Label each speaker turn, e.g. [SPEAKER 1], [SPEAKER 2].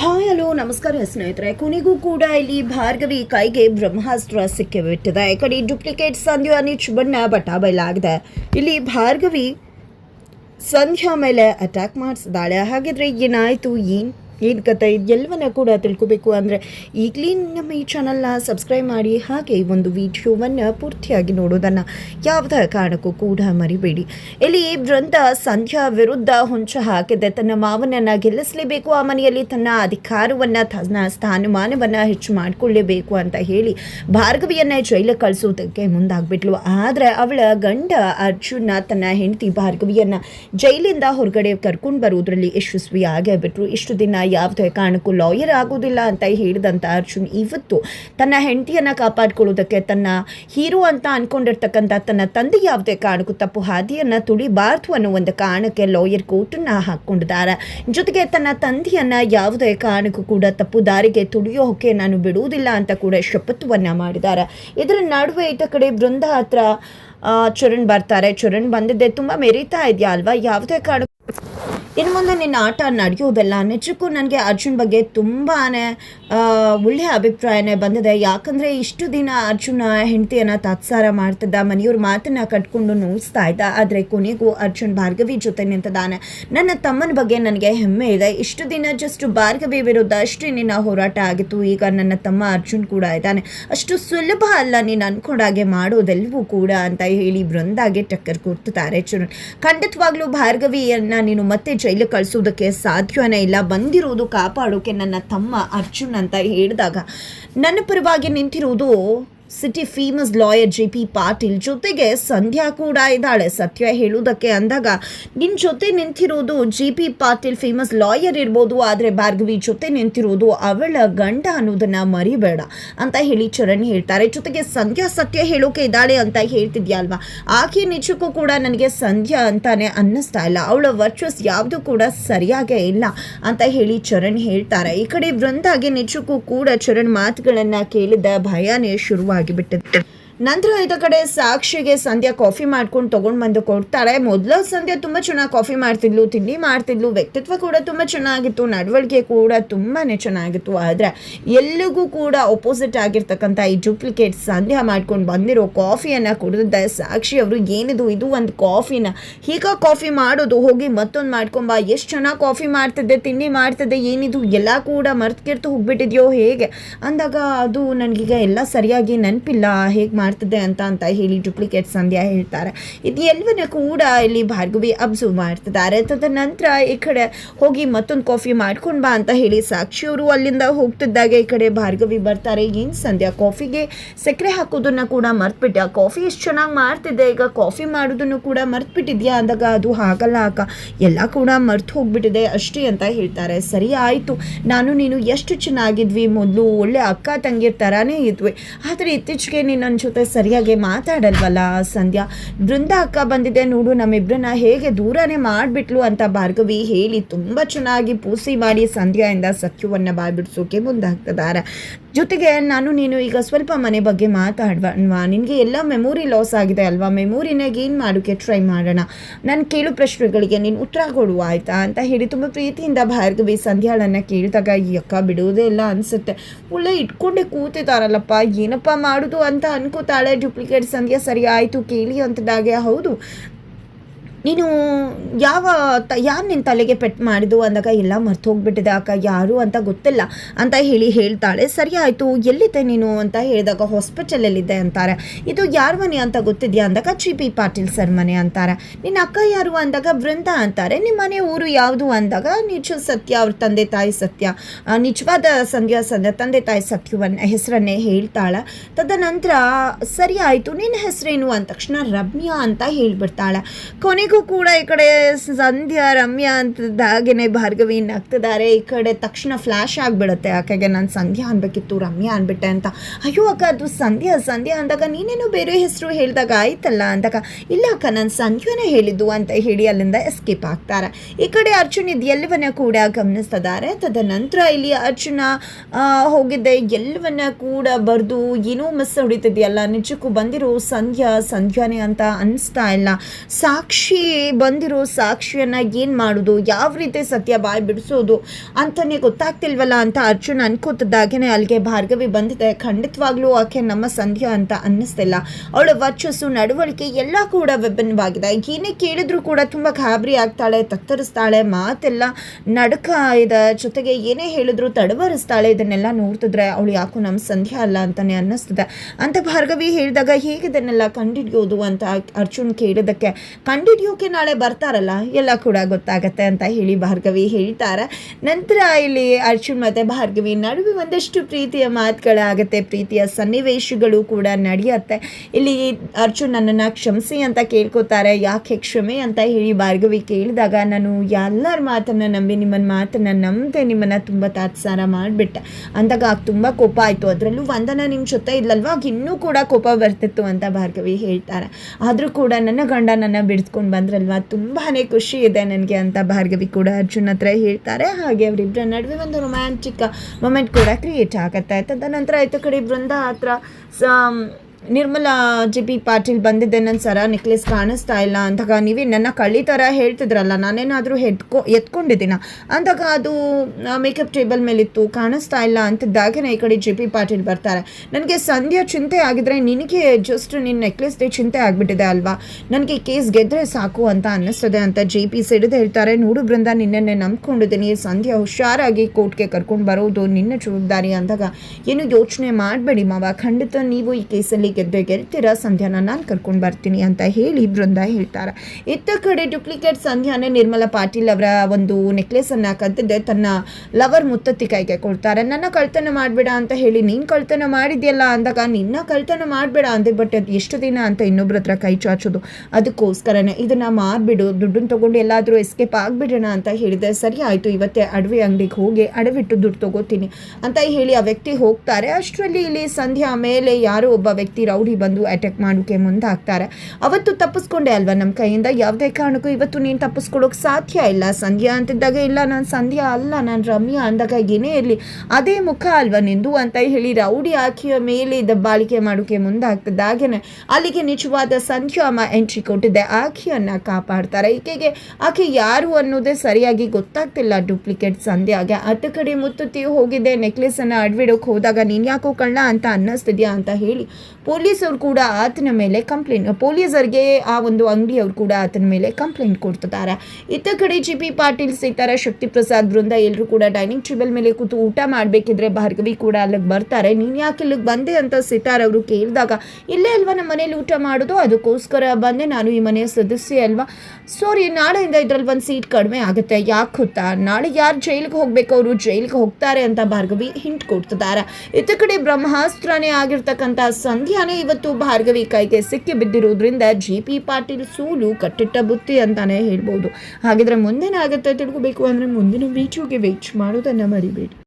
[SPEAKER 1] Hi, hello, ನಮಸ್ಕಾರ ಸ್ನೇಹಿತರೆ. ಕೊನೆಗೂ ಕೂಡ ಇಲ್ಲಿ ಭಾರ್ಗವಿ ಕೈಗೆ ಬ್ರಹ್ಮಾಸ್ತ್ರ ಸಿಕ್ಕಿಬಿಟ್ಟಿದೆ. ಈ ಕಡೆ ಡುಪ್ಲಿಕೇಟ್ ಸಂಧ್ಯಾ ನಿಚ್ ಬಣ್ಣ ಬಟ ಇಲ್ಲಿ ಭಾರ್ಗವಿ ಸಂಧ್ಯಾ ಮೇಲೆ ಅಟ್ಯಾಕ್ ಮಾಡಿಸಿದಾಳೆ ಹಾಗಿದ್ರೆ ಏನಾಯಿತು, ಏನು ಏನು ಕಥೆ ಇದೆಲ್ಲವನ್ನ ಕೂಡ ತಿಳ್ಕೊಬೇಕು ಅಂದರೆ ಈಗಲೇ ನಮ್ಮ ಈ ಚಾನಲ್ನ ಸಬ್ಸ್ಕ್ರೈಬ್ ಮಾಡಿ ಹಾಗೆ ಈ ಒಂದು ವಿಡಿಯೋವನ್ನು ಪೂರ್ತಿಯಾಗಿ ನೋಡೋದನ್ನು ಯಾವುದೇ ಕಾರಣಕ್ಕೂ ಕೂಡ ಮರಿಬೇಡಿ. ಇಲ್ಲಿ ಬೃಂದ ಸಂಧ್ಯಾ ವಿರುದ್ಧ ಹೊಂಚ ಹಾಕಿದೆ. ತನ್ನ ಮಾವನನ್ನು ಗೆಲ್ಲಿಸಲೇಬೇಕು. ಆ ಮನೆಯಲ್ಲಿ ತನ್ನ ಅಧಿಕಾರವನ್ನು, ತನ್ನ ಸ್ಥಾನಮಾನವನ್ನು ಹೆಚ್ಚು ಮಾಡಿಕೊಳ್ಳೇಬೇಕು ಅಂತ ಹೇಳಿ ಭಾರ್ಗವಿಯನ್ನು ಜೈಲಿಗೆ ಕಳಿಸೋದಕ್ಕೆ ಮುಂದಾಗ್ಬಿಟ್ಲು. ಆದರೆ ಅವಳ ಗಂಡ ಅರ್ಜುನ ತನ್ನ ಹೆಂಡತಿ ಭಾರ್ಗವಿಯನ್ನು ಜೈಲಿಂದ ಹೊರಗಡೆ ಕರ್ಕೊಂಡು ಬರೋದ್ರಲ್ಲಿ ಯಶಸ್ವಿ ಆಗೇ ಬಿಟ್ರು. ಇಷ್ಟು ದಿನ ಯಾವುದೇ ಕಾರಣಕ್ಕೂ ಲಾಯರ್ ಆಗೋದಿಲ್ಲ ಅಂತ ಹೇಳಿದಂಥ ಅರ್ಜುನ್ ಇವತ್ತು ತನ್ನ ಹೆಂಡತಿಯನ್ನು ಕಾಪಾಡ್ಕೊಳ್ಳೋದಕ್ಕೆ ತನ್ನ ಹೀರೋ ಅಂತ ಅಂದ್ಕೊಂಡಿರ್ತಕ್ಕಂಥ ತನ್ನ ತಂದೆ ಯಾವುದೇ ಕಾರಣಕ್ಕೂ ತಪ್ಪು ಹಾದಿಯನ್ನು ತುಳಿಬಾರ್ದು ಅನ್ನೋ ಒಂದು ಕಾರಣಕ್ಕೆ ಲಾಯರ್ ಕೋರ್ಟನ್ನು ಹಾಕ್ಕೊಂಡಿದ್ದಾರೆ. ಜೊತೆಗೆ ತನ್ನ ತಂದೆಯನ್ನು ಯಾವುದೇ ಕಾರಣಕ್ಕೂ ಕೂಡ ತಪ್ಪು ದಾರಿಗೆ ತುಳಿಯೋಕೆ ನಾನು ಬಿಡುವುದಿಲ್ಲ ಅಂತ ಕೂಡ ಶಪಥವನ್ನು ಮಾಡಿದ್ದಾರೆ. ಇದರ ನಡುವೆ ಇದ್ದ ಕಡೆ ಬೃಂದ ಹತ್ರ ಚರಣ್ ಬರ್ತಾರೆ. ಚರಣ್ ಬಂದಿದ್ದೆ, ತುಂಬ ಮೆರೀತಾ ಇದೆಯಾ ಅಲ್ವಾ? ಯಾವುದೇ ಕಾರಣ ಇನ್ನು ಮುಂದೆ ನಿನ್ನ ಆಟ ನಡೆಯೋದಲ್ಲ ನಿಜಕ್ಕೂ ನನಗೆ ಅರ್ಜುನ್ ಬಗ್ಗೆ ತುಂಬಾ ಒಳ್ಳೆಯ ಅಭಿಪ್ರಾಯನೇ ಬಂದಿದೆ. ಯಾಕಂದರೆ ಇಷ್ಟು ದಿನ ಅರ್ಜುನ ಹೆಂಡತಿಯನ್ನು ತಾತ್ಸಾರ ಮಾಡ್ತಿದ್ದ, ಮನೆಯವ್ರ ಮಾತನ್ನು ಕಟ್ಕೊಂಡು ನೋಯಿಸ್ತಾ ಇದ್ದ, ಆದರೆ ಕೊನೆಗೂ ಅರ್ಜುನ್ ಭಾರ್ಗವಿ ಜೊತೆ ನಿಂತಿದ್ದಾನೆ. ನನ್ನ ತಮ್ಮನ ಬಗ್ಗೆ ನನಗೆ ಹೆಮ್ಮೆ ಇದೆ. ಇಷ್ಟು ದಿನ ಜಸ್ಟ್ ಭಾರ್ಗವಿ ವಿರುದ್ಧ ಅಷ್ಟೇ ನಿನ್ನ ಹೋರಾಟ ಆಗಿತ್ತು. ಈಗ ನನ್ನ ತಮ್ಮ ಅರ್ಜುನ್ ಕೂಡ ಇದ್ದಾನೆ. ಅಷ್ಟು ಸುಲಭ ಅಲ್ಲ ನೀನು ಅನ್ಕೊಂಡಾಗೆ ಮಾಡೋದೆಲ್ಲವೂ ಕೂಡ ಅಂತ ಹೇಳಿ ಬೃಂದಾಗೆ ಟಕ್ಕರ್ ಕೊಡ್ತಿದ್ದಾರೆ ಚುರುಣ್ ಖಂಡಿತವಾಗ್ಲೂ ಭಾರ್ಗವಿಯನ್ನ ನೀನು ಮತ್ತೆ ಜೈಲಿಗೆ ಕಳಿಸೋದಕ್ಕೆ ಸಾಧ್ಯವೇ ಇಲ್ಲ. ಬಂದಿರುವುದು ಕಾಪಾಡೋಕೆ ನನ್ನ ತಮ್ಮ ಅರ್ಜುನ್ ಅಂತ ಹೇಳಿದಾಗ ನನ್ನ ಪರವಾಗಿ ನಿಂತಿರೋದು city famous lawyer G P Patil ಜೊತೆಗೆ ಸಂಧ್ಯಾ ಕೂಡ ಇದ್ದಾಳೆ. ಸತ್ಯ ಹೇಳುವುದಕ್ಕೆ ಅಂದಾಗ ನಿನ್ನ ಜೊತೆ ನಿಂತಿರೋದು G P Patil famous lawyer ಇರ್ಬೋದು, ಆದರೆ ಭಾರ್ಗವಿ ಜೊತೆ ನಿಂತಿರೋದು ಅವಳ ಗಂಡ ಅನ್ನೋದನ್ನು ಮರಿಬೇಡ ಅಂತ ಹೇಳಿ ಚರಣ್ ಹೇಳ್ತಾರೆ. ಜೊತೆಗೆ ಸಂಧ್ಯಾ ಸತ್ಯ ಹೇಳೋಕೆ ಇದ್ದಾಳೆ ಅಂತ ಹೇಳ್ತಿದ್ಯಾ ಅಲ್ವಾ ಆಕೆ ನಿಜಕ್ಕೂ ಕೂಡ ನನಗೆ ಸಂಧ್ಯಾ ಅಂತಾನೆ ಅನ್ನಿಸ್ತಾ ಇಲ್ಲ. ಅವಳ ವರ್ಚಸ್ ಯಾವುದು ಕೂಡ ಸರಿಯಾಗೇ ಇಲ್ಲ ಅಂತ ಹೇಳಿ ಚರಣ್ ಹೇಳ್ತಾರೆ. ಈ ಕಡೆ ವೃಂದಾಗೆ ನಿಜಕ್ಕೂ ಕೂಡ ಚರಣ್ ಮಾತುಗಳನ್ನು ಕೇಳಿದ ಭಯನೇ ಶುರುವಾಗಿಬಿಟ್ಟಿದೆ ನಂತರ ಇದ ಕಡೆ ಸಾಕ್ಷಿಗೆ ಸಂಧ್ಯಾ ಕಾಫಿ ಮಾಡ್ಕೊಂಡು ತೊಗೊಂಡು ಬಂದು ಕೊಡ್ತಾರೆ. ಮೊದಲ ಸಂಧ್ಯಾ ತುಂಬ ಚೆನ್ನಾಗಿ ಕಾಫಿ ಮಾಡ್ತಿದ್ಲು, ತಿಂಡಿ ಮಾಡ್ತಿದ್ಲು, ವ್ಯಕ್ತಿತ್ವ ಕೂಡ ತುಂಬ ಚೆನ್ನಾಗಿತ್ತು, ನಡವಳಿಕೆ ಕೂಡ ತುಂಬಾ ಚೆನ್ನಾಗಿತ್ತು. ಆದರೆ ಎಲ್ಲಿಗೂ ಕೂಡ ಅಪೋಸಿಟ್ ಆಗಿರ್ತಕ್ಕಂಥ ಈ ಡೂಪ್ಲಿಕೇಟ್ ಸಂಧ್ಯಾ ಮಾಡ್ಕೊಂಡು ಬಂದಿರೋ ಕಾಫಿಯನ್ನು ಕುಡಿದಿದ್ದ. ಸಾಕ್ಷಿ ಅವರು ಏನಿದು, ಇದು ಒಂದು ಕಾಫಿನ? ಈಗ ಕಾಫಿ ಮಾಡೋದು, ಹೋಗಿ ಮತ್ತೊಂದು ಮಾಡ್ಕೊಂಬ. ಎಷ್ಟು ಚೆನ್ನಾಗಿ ಕಾಫಿ ಮಾಡ್ತಿದ್ದೆ, ತಿಂಡಿ ಮಾಡ್ತಿದ್ದೆ, ಏನಿದು, ಎಲ್ಲ ಕೂಡ ಮರ್ತ್ಕಿರ್ತು ಹೋಗ್ಬಿಟ್ಟಿದ್ಯೋ ಹೇಗೆ? ಅಂದಾಗ ಅದು ನನಗೀಗ ಎಲ್ಲ ಸರಿಯಾಗಿ ನೆನಪಿಲ್ಲ, ಹೇಗೆ ಮಾಡ್ತಿದ್ದೆ ಅಂತ ಅಂತ ಹೇಳಿ ಡುಪ್ಲಿಕೇಟ್ ಸಂಧ್ಯಾ ಹೇಳ್ತಾರೆ. ಇದು ಎಲ್ಲವನ್ನ ಕೂಡ ಇಲ್ಲಿ ಭಾರ್ಗವಿ ಅಬ್ಸರ್ವ್ ಮಾಡ್ತಿದ್ದಾರೆ. ತದನಂತರ ಈ ಕಡೆ ಹೋಗಿ ಮತ್ತೊಂದು ಕಾಫಿ ಮಾಡ್ಕೊಂಡು ಬಾ ಅಂತ ಹೇಳಿ ಸಾಕ್ಷಿಯವರು ಅಲ್ಲಿಂದ ಹೋಗ್ತಿದ್ದಾಗ ಈ ಕಡೆ ಭಾರ್ಗವಿ ಬರ್ತಾರೆ. ಏನು ಸಂಧ್ಯಾ ಕಾಫಿಗೆ ಸಕ್ಕರೆ ಹಾಕೋದನ್ನ ಕೂಡ ಮರ್ತ್ಬಿಟ್ಟೆ ಕಾಫಿ ಎಷ್ಟು ಚೆನ್ನಾಗಿ ಮಾಡ್ತಿದ್ದೆ? ಈಗ ಕಾಫಿ ಮಾಡೋದನ್ನು ಕೂಡ ಮರ್ತ್ಬಿಟ್ಟಿದ್ಯಾ? ಅಂದಾಗ ಅದು ಹಾಗಲ್ಲ ಅಕ್ಕ. ಎಲ್ಲ ಕೂಡ ಮರ್ತು ಹೋಗ್ಬಿಟ್ಟಿದೆ ಅಷ್ಟೇ ಅಂತ ಹೇಳ್ತಾರೆ. ಸರಿ ಆಯಿತು. ನಾನು ನೀನು ಎಷ್ಟು ಚೆನ್ನಾಗಿದ್ವಿ. ಮೊದಲು ಒಳ್ಳೆ ಅಕ್ಕ ತಂಗಿರ್ ಥರಾನೇ ಇದ್ವಿ. ಆದರೆ ಇತ್ತೀಚೆಗೆ ನೀನು ನನ್ನ ಜೊತೆ ಸರಿಯಾಗಿ ಮಾತಾಡಲ್ವಲ್ಲ ಸಂಧ್ಯಾ? ಬೃಂದ ಅಕ್ಕ ಬಂದಿದೆ ನೋಡು ನಮ್ಮಿಬ್ಬರನ್ನ ಹೇಗೆ ದೂರನೇ ಮಾಡಿಬಿಟ್ಲು ಅಂತ ಭಾರ್ಗವಿ ಹೇಳಿ ತುಂಬ ಚೆನ್ನಾಗಿ ಪೂಸಿ ಮಾಡಿ ಸಂಧ್ಯಾಯಿಂದ ಸಖ್ಯವನ್ನು ಬಾಯ್ಬಿಡ್ಸೋಕೆ ಮುಂದಾಗ್ತಿದ್ದಾರೆ. ಜೊತೆಗೆ ನಾನು, ನೀನು ಈಗ ಸ್ವಲ್ಪ ಮನೆ ಬಗ್ಗೆ ಮಾತಾಡ್ವಾ ನಿನಗೆ ಎಲ್ಲ ಮೆಮೊರಿ ಲಾಸ್ ಆಗಿದೆ ಅಲ್ವಾ? ಮೆಮೊರಿನಾಗ ಏನು ಮಾಡೋಕ್ಕೆ ಟ್ರೈ ಮಾಡೋಣ. ನಾನು ಕೇಳು ಪ್ರಶ್ನೆಗಳಿಗೆ, ನೀನು ಉತ್ತರ ಕೊಡುವ ಆಯಿತಾ? ಅಂತ ಹೇಳಿ ತುಂಬ ಪ್ರೀತಿಯಿಂದ ಭಾರ್ಗವಿ ಸಂಧ್ಯಾಳನ್ನು ಕೇಳಿದಾಗ ಈ ಅಕ್ಕ ಬಿಡುವುದೇ ಇಲ್ಲ, ಅನಿಸುತ್ತೆ. ಒಳ್ಳೆ ಇಟ್ಕೊಂಡೆ ಕೂತಿದಾರಲ್ಲಪ್ಪ, ಏನಪ್ಪ ಮಾಡೋದು? ಅಂತ ಅನ್ಕೋತಾಳೆ. ಡೂಪ್ಲಿಕೇಟ್ ಸಂಧ್ಯಾ, ಸರಿ, ಆಯಿತು, ಕೇಳಿ ಅಂತದಾಗೆ ಹೌದು ನೀನು ಯಾವ ತ, ಯಾರು ನಿನ್ನ ತಲೆಗೆ ಪೆಟ್ ಮಾಡಿದ್ದು ಅಂದಾಗ ಎಲ್ಲ ಮರ್ತು ಹೋಗ್ಬಿಟ್ಟಿದೆ ಅಕ್ಕ, ಯಾರು ಅಂತ ಗೊತ್ತಿಲ್ಲ ಅಂತ ಹೇಳಿ ಹೇಳ್ತಾಳೆ. ಸರಿ ಆಯಿತು, ಎಲ್ಲಿದ್ದೆ ನೀನು ಅಂತ ಹೇಳಿದಾಗ ಹಾಸ್ಪಿಟಲಲ್ಲಿದ್ದೆ ಅಂತಾರೆ. ಇದು ಯಾರ ಮನೆ ಅಂತ ಗೊತ್ತಿದೆಯಾ ಅಂದಾಗ ಚಿ ಪಿ ಪಾಟೀಲ್ ಸರ್ ಮನೆ ಅಂತಾರೆ. ನಿನ್ನ ಅಕ್ಕ ಯಾರು ಅಂದಾಗ ವೃಂದ ಅಂತಾರೆ. ನಿಮ್ಮ ಮನೆ ಊರು ಯಾವುದು ಅಂದಾಗ ನಿಜ ಸತ್ಯ, ಅವ್ರ ತಂದೆ ತಾಯಿ ಸತ್ಯ. ನಿಜವಾದ ಸಂಧ್ಯಾ ಸಂಧ್ಯಾ ತಂದೆ ತಾಯಿ ಸತ್ಯವನ್ನು ಹೆಸರನ್ನೇ ಹೇಳ್ತಾಳೆ. ತದನಂತರ, ಸರಿ ಆಯಿತು, ನಿನ್ನ ಹೆಸರೇನು? ಅಂದ ತಕ್ಷಣ ರಮ್ಯಾ ಅಂತ ಹೇಳಿಬಿಡ್ತಾಳೆ. ಕೊನೆಗೂ ಕೂಡ ಈ ಕಡೆ ಸಂಧ್ಯಾ, ರಮ್ಯಾ ಅಂತದ ಹಾಗೇನೆ ಭಾರ್ಗವಿ ನಗ್ತಿದ್ದಾರೆ ಈ ಕಡೆ ತಕ್ಷಣ ಫ್ಲ್ಯಾಶ್ ಆಗಿಬಿಡುತ್ತೆ. ಆಕೆಗೆ ನಾನು ಸಂಧ್ಯಾ ಅನ್ಬೇಕಿತ್ತು, ರಮ್ಯಾ ಅನ್ಬಿಟ್ಟೆ ಅಂತ. ಅಯ್ಯೋ ಅಕ್ಕ, ಅದು ಸಂಧ್ಯಾ ಸಂಧ್ಯಾ ಅಂದಾಗ ನೀನೇನೋ ಬೇರೆ ಹೆಸರು ಹೇಳಿದಾಗ ಆಯ್ತಲ್ಲ ಅಂದಾಗ, ಇಲ್ಲ ಅಕ್ಕ, ನಾನು ಸಂಧ್ಯಾನೇ ಹೇಳಿದ್ದು ಅಂತ ಹೇಳಿ ಅಲ್ಲಿಂದ ಎಸ್ಕೇಪ್ ಆಗ್ತಾರೆ. ಈ ಕಡೆ ಅರ್ಜುನ್ ಇದು ಎಲ್ಲವನ್ನ ಕೂಡ ಗಮನಿಸ್ತಿದ್ದಾರೆ. ತದನಂತರ ಇಲ್ಲಿ ಅರ್ಜುನ ಹೋಗಿದ್ದೆ. ಎಲ್ಲವನ್ನ ಕೂಡ ಬರೆದು ಏನೋ ಮಿಸ್ ಹೊಡಿತಿದೆಯಲ್ಲ. ನಿಜಕ್ಕೂ ಬಂದಿರೋ ಸಂಧ್ಯಾ, ಸಂಧ್ಯಾನೇ ಅಂತ ಅನಿಸ್ತಾ ಇಲ್ಲ. ಸಾಕ್ಷಿ ಬಂದಿರೋ ಸಾಕ್ಷಿಯನ್ನ ಏನ್ ಮಾಡೋದು? ಯಾವ ರೀತಿ ಸತ್ಯ ಬಾಯಿ ಬಿಡಿಸೋದು ಅಂತಾನೆ ಗೊತ್ತಾಗ್ತಿಲ್ವಲ್ಲ ಅಂತ ಅರ್ಜುನ್ ಅನ್ಕೋತಿದ್ದಾಗೇನೆ ಅಲ್ಲಿಗೆ ಭಾರ್ಗವಿ ಬಂದಿದೆ. ಖಂಡಿತವಾಗ್ಲೂ ಆಕೆ ನಮ್ಮ ಸಂಧ್ಯಾ ಅಂತ ಅನ್ನಿಸ್ತಿಲ್ಲ. ಅವಳ ವರ್ಚಸ್ಸು, ನಡವಳಿಕೆ ಎಲ್ಲ ಕೂಡ ವಿಭಿನ್ನವಾಗಿದೆ. ಏನೇ ಕೇಳಿದ್ರು ಕೂಡ ತುಂಬಾ ಗಾಬರಿ ಆಗ್ತಾಳೆ, ತತ್ತರಿಸ್ತಾಳೆ, ಮಾತೆಲ್ಲ ನಡುಕ ಇದೆ ಜೊತೆಗೆ ಏನೇ ಹೇಳಿದ್ರು ತಡವರಿಸ್ತಾಳೆ. ಇದನ್ನೆಲ್ಲ ನೋಡ್ತಿದ್ರೆ ಅವಳು ಯಾಕೋ ನಮ್ಮ ಸಂಧ್ಯಾ ಅಲ್ಲ ಅಂತಾನೆ ಅನ್ನಿಸ್ತದೆ. ಅಂತ ಭಾರ್ಗವಿ ಹೇಳಿದಾಗ ಹೇಗೆ ಇದನ್ನೆಲ್ಲ ಕಂಡಿಡಿಯೋದು ಅಂತ ಅರ್ಜುನ್ ಕೇಳಿದಕ್ಕೆ ಕಂಡಿಡಿಯೋಕೆ ನಾಳೆ ಬರ್ತಾರಲ್ಲ, ಎಲ್ಲ ಕೂಡ ಗೊತ್ತಾಗತ್ತೆ ಅಂತ ಹೇಳಿ ಭಾರ್ಗವಿ ಹೇಳ್ತಾರೆ. ನಂತರ ಇಲ್ಲಿ ಅರ್ಜುನ್ ಮತ್ತು ಭಾರ್ಗವಿ ನಡುವೆ ಒಂದಷ್ಟು ಪ್ರೀತಿಯ ಮಾತುಗಳಾಗತ್ತೆ, ಪ್ರೀತಿಯ ಸನ್ನಿವೇಶಗಳು ಕೂಡ ನಡೆಯುತ್ತೆ. ಇಲ್ಲಿ ಅರ್ಜುನ್ ನನ್ನನ್ನು ಕ್ಷಮಿಸಿ ಅಂತ ಕೇಳ್ಕೊತಾರೆ, ಯಾಕೆ ಕ್ಷಮೆ ಅಂತ ಹೇಳಿ ಭಾರ್ಗವಿ ಕೇಳಿದಾಗ, ನಾನು ಎಲ್ಲರ ಮಾತನ್ನು ನಂಬಿ ನಿಮ್ಮನ್ನ ಮಾತನ್ನು ನಂಬದೆ ನಿಮ್ಮನ್ನು ತುಂಬ ತಾತ್ಸಾರ ಮಾಡಿಬಿಟ್ಟೆ. ಅಂದಾಗ ಆಗ ತುಂಬ ಕೋಪ ಆಯಿತು. ಅದರಲ್ಲೂ ವಂದನ ನಿಮ್ಮ ಜೊತೆ ಇಲ್ಲಲ್ವಾ? ಇನ್ನೂ ಕೂಡ ಕೋಪ ಬರ್ತಿತ್ತು ಅಂತ ಭಾರ್ಗವಿ ಹೇಳ್ತಾರೆ. ಆದರೂ ಕೂಡ ನನ್ನ ಗಂಡ ನನ್ನ ಬಿಡಿಸ್ಕೊಂಡು ಬಂದ್ರಲ್ವಾ? ತುಂಬಾ ಖುಷಿ ಇದೆ ನನಗೆ ಅಂತ ಭಾರ್ಗವಿ ಕೂಡ ಅರ್ಜುನ್ ಹತ್ರ ಹೇಳ್ತಾರೆ. ಹಾಗೆ ಅವರಿಬ್ಬರ ನಡುವೆ ಒಂದು ರೊಮ್ಯಾಂಟಿಕ್ ಮೊಮೆಂಟ್ ಕೂಡ ಕ್ರಿಯೇಟ್ ಆಗುತ್ತೆ. ತದನಂತರ ಆಯ್ತು ಕಡೆ ಬೃಂದ ಹತ್ರ ನಿರ್ಮಲಾ ಜಿ ಪಿ ಪಾಟೀಲ್ ಬಂದಿದ್ದೆ ನನ್ನ ಸರ ನೆಕ್ಲೆಸ್ ಕಾಣಿಸ್ತಾ ಇಲ್ಲ ಅಂದಾಗ, ನೀವೇ ನನ್ನ ಕಳ್ಳಿ ಥರ ಹೇಳ್ತಿದ್ರಲ್ಲ, ನಾನೇನಾದರೂ ಎತ್ಕೊ ಎತ್ಕೊಂಡಿದ್ದೀನ? ಅಂದಾಗ ಅದು ಮೇಕಪ್ ಟೇಬಲ್ ಮೇಲಿತ್ತು, ಕಾಣಿಸ್ತಾ ಇಲ್ಲ ಅಂತಿದ್ದಾಗೆ ಈ ಕಡೆ ಜಿ ಪಿ ಪಾಟೀಲ್ ಬರ್ತಾರೆ. ನನಗೆ ಸಂಧ್ಯಾ ಚಿಂತೆ ಆಗಿದ್ರೆ ನಿನಗೆ ಜಸ್ಟ್ ನಿನ್ನ ನೆಕ್ಲೆಸ್ದೇ ಚಿಂತೆ ಆಗಿಬಿಟ್ಟಿದೆ ಅಲ್ವಾ? ನನಗೆ ಕೇಸ್ ಗೆದ್ದರೆ ಸಾಕು ಅಂತ ಅನ್ನಿಸ್ತದೆ ಅಂತ ಜೆ ಪಿ ಸಿಡಿದು ಹೇಳ್ತಾರೆ. ನೋಡು ಬೃಂದ, ನಿನ್ನನ್ನೇ ನಂಬ್ಕೊಂಡಿದ್ದೀನಿ. ಸಂಧ್ಯಾ ಹುಷಾರಾಗಿ ಕೋರ್ಟ್ಗೆ ಕರ್ಕೊಂಡು ಬರೋದು ನಿನ್ನ ಜವಾಬ್ದಾರಿ ಅಂದಾಗ, ಏನು ಯೋಚನೆ ಮಾಡಬೇಡಿ ಮಾವ, ಖಂಡಿತ ನೀವು ಈ ಕೇಸಲ್ಲಿ ಗೆದ್ದೆ ಗೆಲ್ತೀರಾ ಸಂಧ್ಯಾನ, ನಾನು ಕರ್ಕೊಂಡು ಬರ್ತೀನಿ ಅಂತ ಹೇಳಿ ಬೃಂದ ಹೇಳ್ತಾರೆ. ಇತ್ತ ಕಡೆ ಡುಪ್ಲಿಕೇಟ್ ಸಂಧ್ಯಾನೇ ನಿರ್ಮಲಾ ಪಾಟೀಲ್ ಅವರ ಒಂದು ನೆಕ್ಲೆಸನ್ನು ಹಾಕಂತಿದ್ದೆ ತನ್ನ ಲವರ್ ಮುತ್ತತ್ತಿ ಕೈಗೆ ಕೊಡ್ತಾರೆ. ನನ್ನ ಕಳ್ತನ ಮಾಡಬೇಡ ಅಂತ ಹೇಳಿ, ನೀನು ಕಳ್ತನ ಮಾಡಿದ್ಯಲ್ಲ ಅಂದಾಗ ನಿನ್ನ ಕಳ್ತನ ಮಾಡಬೇಡ ಅಂದೆ ಬಟ್ ಅದು ಎಷ್ಟು ದಿನ ಅಂತ ಇನ್ನೊಬ್ರ ಹತ್ರ ಕೈ ಚಾಚೋದು. ಅದಕ್ಕೋಸ್ಕರನೇ ಇದನ್ನು ಮಾರ್ಬಿಡು, ದುಡ್ಡನ್ನು ತೊಗೊಂಡು ಎಲ್ಲಾದರೂ ಎಸ್ಕೇಪ್ ಆಗಿಬಿಡೋಣ ಅಂತ ಹೇಳಿದೆ. ಸರಿ ಆಯಿತು, ಇವತ್ತೇ ಅಡವೆ ಅಂಗಡಿಗೆ ಹೋಗಿ ಅಡವಿಟ್ಟು ದುಡ್ಡು ತೊಗೋತೀನಿ ಅಂತ ಹೇಳಿ ಆ ವ್ಯಕ್ತಿ ಹೋಗ್ತಾರೆ. ಅಷ್ಟರಲ್ಲಿ ಇಲ್ಲಿ ಸಂಧ್ಯಾ ಮೇಲೆ ಯಾರೋ ಒಬ್ಬ ವ್ಯಕ್ತಿ ರೌಡಿ ಬಂದು ಅಟ್ಯಾಕ್ ಮಾಡೋಕ್ಕೆ ಮುಂದಾಗ್ತಾರೆ. ಅವತ್ತು ತಪ್ಪಿಸ್ಕೊಂಡೆ ಅಲ್ವಾ ನಮ್ಮ ಕೈಯಿಂದ? ಯಾವುದೇ ಕಾರಣಕ್ಕೂ ಇವತ್ತು ನೀನು ತಪ್ಪಿಸ್ಕೊಳ್ಳೋಕೆ ಸಾಧ್ಯ ಇಲ್ಲ. ಸಂಧ್ಯಾ ಅಂತಿದ್ದಾಗ, ಇಲ್ಲ, ನಾನು ಸಂಧ್ಯಾ ಅಲ್ಲ, ನಾನು ರಮ್ಯಾ ಅಂದಾಗ ಏನೇ ಇರಲಿ, ಅದೇ ಮುಖ ಅಲ್ವಾ ನಿಂದು ಅಂತ ಹೇಳಿ ರೌಡಿ ಆಕೆಯ ಮೇಲೆ ದಬ್ಬಾಳಿಕೆ ಮಾಡೋಕೆ ಮುಂದಾಗ್ತದಾಗೇನೆ ಅಲ್ಲಿಗೆ ನಿಜವಾದ ಸಂಧ್ಯಾ ಅಮ್ಮ ಎಂಟ್ರಿ ಕೊಟ್ಟಿದ್ದೆ. ಆಕೆಯನ್ನು ಕಾಪಾಡ್ತಾರೆ. ಈಕೆಗೆ, ಆಕೆ ಯಾರು ಅನ್ನೋದೇ ಸರಿಯಾಗಿ ಗೊತ್ತಾಗ್ತಿಲ್ಲ ಡೂಪ್ಲಿಕೇಟ್ ಸಂಧ್ಯಾಗೆ. ಅತ್ತ ಕಡೆ ಮುತ್ತುತ್ತಿ ಹೋಗಿದೆ ನೆಕ್ಲೆಸನ್ನು ಅಡ್ವಿಡೋಕೆ ಹೋದಾಗ, ನೀನು ಯಾಕೋ ಕಳ್ಳ ಅಂತ ಅನ್ನಿಸ್ತಿದ್ಯಾ? ಅಂತ ಹೇಳಿ ಪೊಲೀಸರು ಕೂಡ ಆತನ ಮೇಲೆ ಕಂಪ್ಲೇಂಟ್ ಪೊಲೀಸರಿಗೆ ಆ ಒಂದು ಅಂಗಡಿಯವ್ರು ಕೂಡ ಆತನ ಮೇಲೆ ಕಂಪ್ಲೇಂಟ್ ಕೊಡ್ತಿದ್ದಾರೆ. ಇತ್ತ ಕಡೆ ಜಿ ಪಿ ಪಾಟೀಲ್ ಸೀತಾರ, ಶಕ್ತಿ ಪ್ರಸಾದ್ ಬೃಂದ ಎಲ್ಲರೂ ಕೂಡ ಡೈನಿಂಗ್ ಟೇಬಲ್ ಮೇಲೆ ಕೂತು ಊಟ ಮಾಡಬೇಕಿದ್ರೆ ಭಾರ್ಗವಿ ಕೂಡ ಅಲ್ಲಿಗೆ ಬರ್ತಾರೆ. ನೀನು ಯಾಕೆ ಇಲ್ಲಿಗೆ ಬಂದೆ ಅಂತ ಸೀತಾರ ಅವರು ಕೇಳಿದಾಗ, ಇಲ್ಲೇ ಅಲ್ವಾ ನಮ್ಮ ಮನೇಲಿ ಊಟ ಮಾಡೋದು? ಅದಕ್ಕೋಸ್ಕರ ಬಂದೆ ನಾನು ಈ ಮನೆಯ ಸದಸ್ಯೆ ಅಲ್ವಾ? ಸಾರಿ ನಾಳೆಯಿಂದ ಇದ್ರಲ್ಲಿ ಒಂದು ಸೀಟ್ ಕಡಿಮೆ ಆಗುತ್ತೆ. ಯಾಕೆ ಗೊತ್ತಾ? ನಾಳೆ ಯಾರು ಜೈಲಿಗೆ ಹೋಗ್ಬೇಕು? ಅವರು ಜೈಲಿಗೆ ಹೋಗ್ತಾರೆ ಅಂತ ಭಾರ್ಗವಿ ಹಿಂಟ್ ಕೊಡ್ತಿದ್ದಾರೆ. ಇತ್ತ ಕಡೆ ಬ್ರಹ್ಮಾಸ್ತ್ರನೇ ಆಗಿರ್ತಕ್ಕಂಥ ಸಂಧ್ಯಾನೇ ಇವತ್ತು ಭಾರ್ಗವಿ ಕೈಗೆ ಸಿಕ್ಕಿ ಬಿದ್ದಿರೋದ್ರಿಂದ ಜಿ ಪಿ ಪಾಟೀಲ್ ಸೂಲು ಕಟ್ಟಿಟ್ಟ ಬುತ್ತಿ ಅಂತಾನೆ ಹೇಳ್ಬೋದು. ಹಾಗಿದ್ರೆ ಮುಂದೇನಾಗುತ್ತೆ ತಿಳ್ಕೋಬೇಕು ಅಂದರೆ ಮುಂದಿನ ವೀಡಿಯೋಗೆ ವೇಟ್ ಮಾಡೋದನ್ನು ಮರಿಬೇಡಿ.